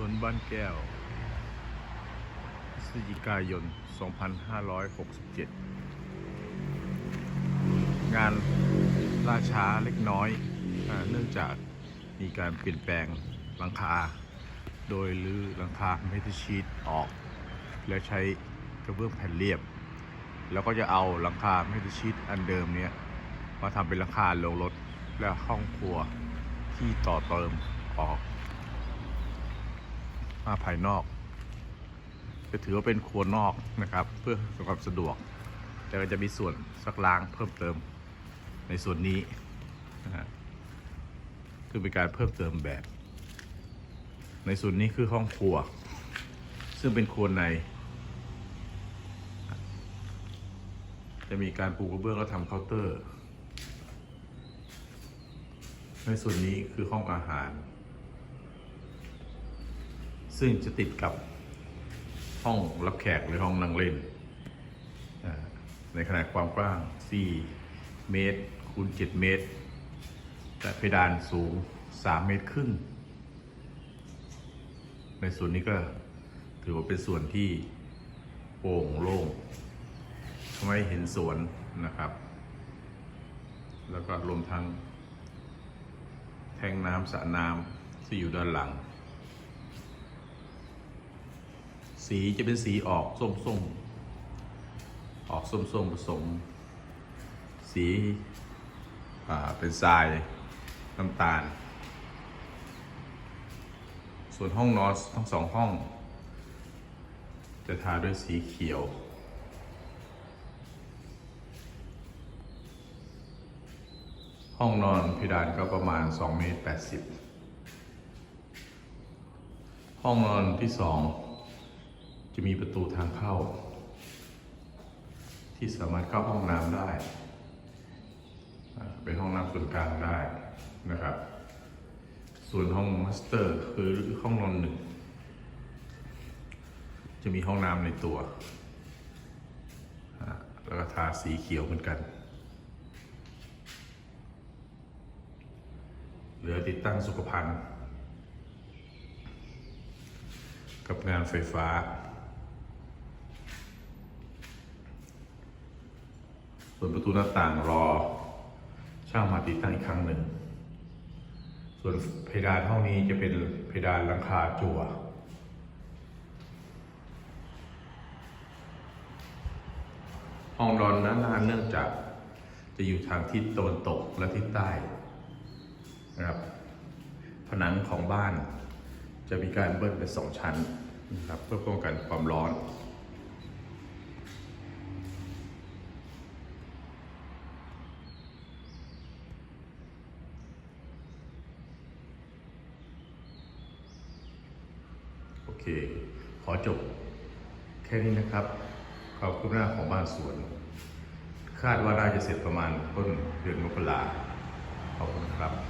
วนบ้านแก้วพฤศจิกายน 2567 งานล่าช้าเล็กน้อยอเนื่องจากมีการเปลี่ยนแปลงหลังคา โดยรื้อหลังคาเมทัลชีตออก และใช้กระเบื้องแผ่นเรียบ แล้วก็จะเอาหลังคาเมทัลชีตอันเดิมเนี้ยมาทำเป็นหลังคาลงรถและห้องครัวที่ต่อเติมออก มาภายนอก จะถือว่าเป็นครัวนอกนะครับ เพื่อความสะดวก แต่ก็จะมีส่วนสักล้างเพิ่มเติมในส่วนนี้นะฮะคือเป็นการเพิ่มเติมแบบ ในส่วนนี้คือห้องครัว ซึ่งเป็นครัวใน จะมีการปูกระเบื้องแล้วทำเคาน์เตอร์ ในส่วนนี้คือห้องอาหาร ซึ่งจะติดกับห้องรับแขกหรือห้องนั่งเล่น ในขนาดความกว้าง 4 เมตรคูณ 7 เมตร แต่เพดานสูง 3 เมตรครึ่ง ในส่วนนี้ก็ถือว่าเป็นส่วนที่โปร่งโล่งทำให้เห็นสวนนะครับ แล้วก็รวมทั้งแทงน้ำสระน้ำที่อยู่ด้านหลัง สีจะเป็นสีออกส้มๆออกส้มๆผสม สีอ่าเป็นทรายน้ำตาล ส่วนห้องนอนทั้งสองห้อง จะทาด้วยสีเขียวห้องนอนเพดานก็ประมาณ2เมตร80 ห้องนอนที่สอง จะมีประตูทางเข้า ที่สามารถเข้าห้องน้ำได้เป็นห้องน้ำส่วนกลางได้นะครับ ส่วนห้องมาสเตอร์คือห้องนอนหนึ่ง จะมีห้องน้ำในตัว แล้วก็ทาสีเขียวเหมือนกัน เหลือติดตั้งสุขภัณฑ์กับงานไฟฟ้า ส่วนประตูหน้าต่างรอช่างมาติดตั้งอีกครั้งหนึ่ง ส่วนเพดานห้องนี้จะเป็นเพดานหลังคาจั่วห้องนอนนั้นเนื่องจากจะอยู่ทางทิศตะวันตกและทิศใต้นะครับ ผนังของบ้านจะมีการเบิ้ลเป็นสองชั้นนะครับเพื่อป้องกันความร้อน เคขอจบแค่นี้นะครับความคุณหน้าของบ้านสวน คาดว่าน่าจะเสร็จประมาณต้นเดือนมกราขอบคุณครับ